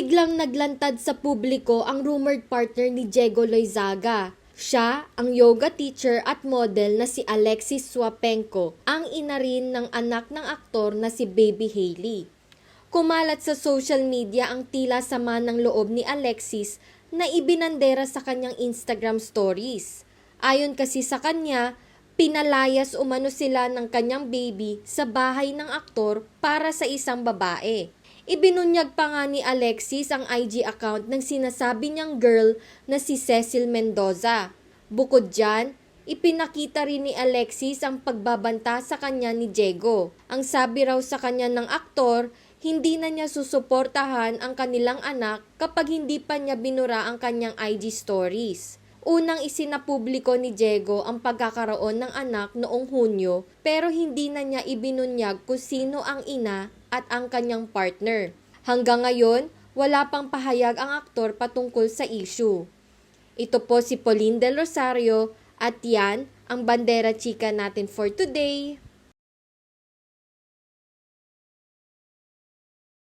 Biglang naglantad sa publiko ang rumored partner ni Diego Loizaga. Siya ang yoga teacher at model na si Alexis Swapenko, ang ina rin ng anak ng aktor na si Baby Hailey. Kumalat sa social media ang tila sama ng loob ni Alexis na ibinandera sa kanyang Instagram stories. Ayon kasi sa kanya, pinalayas umano sila ng kanyang baby sa bahay ng aktor para sa isang babae. Ibinunyag pa nga ni Alexis ang IG account ng sinasabi niyang girl na si Cecil Mendoza. Bukod dyan, ipinakita rin ni Alexis ang pagbabanta sa kanya ni Diego. Ang sabi raw sa kanya ng aktor, hindi na niya susuportahan ang kanilang anak kapag hindi pa niya binura ang kanyang IG stories. Unang isinapubliko ni Diego ang pagkakaroon ng anak noong Hunyo pero hindi na niya ibinunyag kung sino ang ina at ang kanyang partner. Hanggang ngayon, wala pang pahayag ang aktor patungkol sa issue. Ito po si Pauline Del Rosario at yan ang bandera chika natin for today.